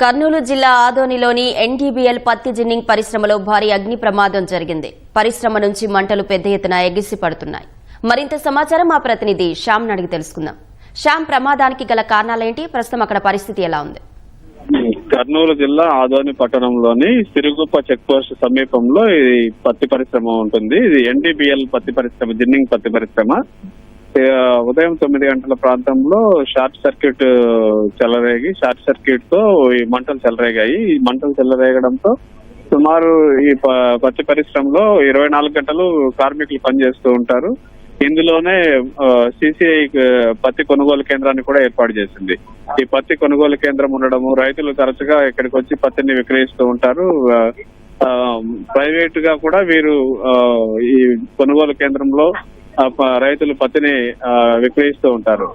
కర్నూలు జిల్లా ఆదోనిలోని ఎన్డీబీఎల్ పత్తి జిన్నింగ్ పరిశ్రమలో భారీ అగ్ని ప్రమాదం జరిగింది. పరిశ్రమ నుంచి మంటలు పెద్ద ఎత్తున ఎగిసి పడుతున్నాయి. మరింత సమాచారం మా ప్రతినిధి శ్యామ్ అడిగి తెలుసుకుందాం. శ్యామ్ ప్రమాదానికి గల కారణాలేంటి? ప్రస్తుతం అక్కడ పరిస్థితి ఎలా ఉంది? కర్నూలు జిల్లా ఆదోని పట్టణంలోని సిరుగుప్ప చెక్ పోస్ట్ సమీపంలో ఈ పత్తి పరిశ్రమ ఉంటుంది. ఇది ఎన్డీబీఎల్ పత్తి పరిశ్రమ జిన్నింగ్ పత్తి పరిశ్రమ. ఉదయం తొమ్మిది గంటల ప్రాంతంలో షార్ట్ సర్క్యూట్ చెలరేగి షార్ట్ సర్క్యూట్తో ఈ మంటలు చెలరేగాయి. ఈ మంటలు చెలరేగడంతో సుమారు ఈ ప- పత్తి పరిశ్రమలో ఇరవై నాలుగు గంటలు కార్మికులు పనిచేస్తూ ఉంటారు. ఇందులోనే సిసిఐ పత్తి కొనుగోలు కేంద్రాన్ని కూడా ఏర్పాటు చేసింది. ఈ పత్తి కొనుగోలు కేంద్రం ఉండడము రైతులు తరచుగా ఇక్కడికి వచ్చి పత్తిని విక్రయిస్తూ ఉంటారు. ప్రైవేట్గా కూడా వీరు ఆ, ఈ కొనుగోలు కేంద్రంలో రైతులు పత్తిని ఆ, విక్రయిస్తూ ఉంటారు.